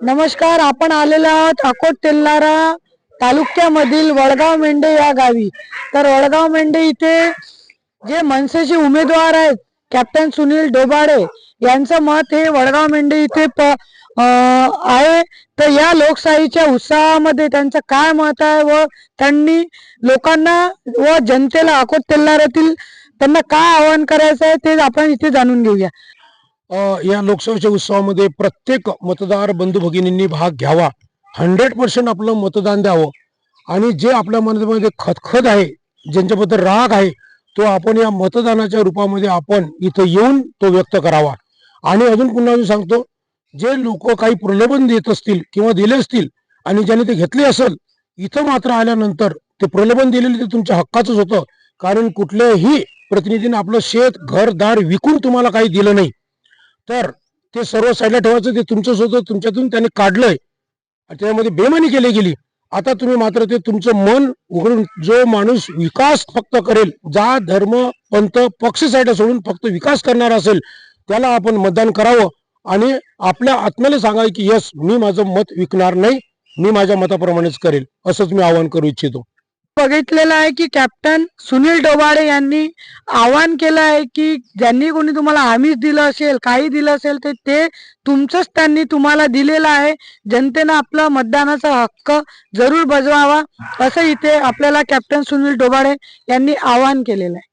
नमस्कार आपण आलेलो आहोत अकोट तेल्लारा तालुक्यामधील वडगाव मेंढे या गावी. तर वडगाव मेंढे इथे जे मनसेचे उमेदवार आहेत कॅप्टन सुनील डोबाडे यांचं मत हे वडगाव मेंढे इथे प आहे. तर या लोकशाहीच्या उत्साहामध्ये त्यांचं काय मत आहे व त्यांनी लोकांना व जनतेला अकोट तेल्लारातील त्यांना काय आवाहन करायचं आहे ते आपण इथे जाणून घेऊया. या लोकसभेच्या उत्सवामध्ये प्रत्येक मतदार बंधू भगिनींनी भाग घ्यावा. हंड्रेड पर्सेंट आपलं मतदान द्यावं. आणि जे आपल्या मनामध्ये खतखत आहे ज्यांच्याबद्दल राग आहे तो आपण या मतदानाच्या रूपामध्ये आपण इथं येऊन तो व्यक्त करावा. आणि अजून पुन्हा अजून सांगतो जे लोक काही प्रलोभन देत असतील किंवा दिले असतील आणि ज्याने ते घेतले असेल इथं मात्र आल्यानंतर ते प्रलोभन दिलेले ते तुमच्या हक्काचंच होतं. कारण कुठल्याही प्रतिनिधीने आपलं शेत घर दार विकून तुम्हाला काही दिलं नाही. तर ते सर्व साईडला ठेवायचं ते तुमचंच होतं तुमच्यातून त्याने काढलंय. त्याच्यामध्ये बेमानी केली गेली. आता तुम्ही मात्र ते तुमचं मन उघडून जो माणूस विकास फक्त करेल जात धर्म पंथ पक्ष साईडला सोडून फक्त विकास करणार असेल त्याला आपण मतदान करावं. आणि आपल्या आत्म्याला सांगावं की यस मी माझं मत विकणार नाही मी माझ्या मताप्रमाणेच करेल. असंच मी आवाहन करू इच्छितो. बघितलेलं आहे की कॅप्टन सुनील डोबाडे यांनी आवाहन केलं आहे की ज्यांनी कोणी तुम्हाला आमिष दिलं असेल काही दिलं असेल तर ते तुमचंच त्यांनी तुम्हाला दिलेलं आहे. जनतेनं आपला मतदानाचा हक्क जरूर बजवावा. असं इथे आपल्याला कॅप्टन सुनील डोबाडे यांनी आवाहन केलेलं आहे.